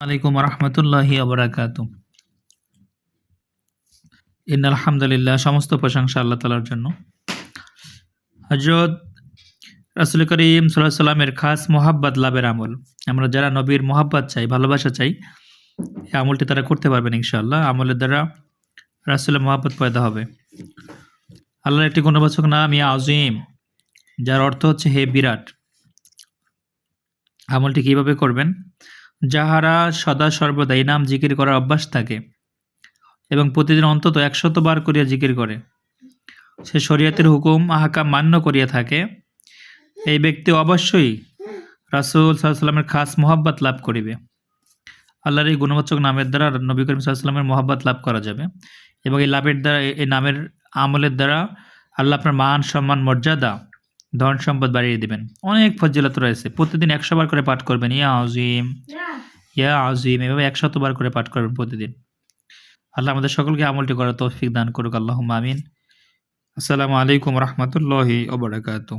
আলাইকুম রহমতুল্লাহি আবরাকাত ইন আলহামদুলিল্লাহ সমস্ত প্রশংসা আল্লাহ তালার জন্য। হজরত রাসুল করিম সাল্লাহ সাল্লামের খাস মোহাব্বত লাভের আমল। আমরা যারা নবীর মোহাব্বত চাই, ভালোবাসা চাই, এই আমলটি তারা করতে পারবেন ইনশাআল্লাহ। আমলের দ্বারা রাসুলের মোহাব্বত পয়দা হবে। আল্লাহর একটি গুণবাচক নাম, ইয়া আজিম যার অর্থ হচ্ছে, হে বিরাট। আমলটি কীভাবে করবেন? যাহারা সদা সর্বদা এই নাম জিকির করার অভ্যাস থাকে এবং প্রতিদিন অন্তত একশত বার করিয়া জিকির করে। সে শরীয়তের হুকুম, আহাকাম মান্য করিয়া থাকে। এই ব্যক্তি অবশ্যই রাসুল সাল্লামের খাস মোহাব্বত লাভ করিবে। আল্লাহর এই গুণবাচক নামের দ্বারা নবী করিম সাল্লামের মোহাব্বত লাভ করা যাবে এবং এই লাভের দ্বারা, এই নামের আমলের দ্বারা আল্লাহ আপনার মান, সম্মান, মর্যাদা ধন সম্পদ বাড়িয়ে দিবেন। অনেক ফজিলত রয়েছে। প্রতিদিন একশো বার করে পাঠ করবেন। ইয়া আজিম ইয়া আজিম, এভাবে একশত বার করে পাঠ করবেন প্রতিদিন। আল্লাহ আমাদের সকলকে আমলটি করার তৌফিক দান করুক। আল্লাহ আমিন। আসসালামু আলাইকুম রহমতুল্লাহি ওবরাকাতু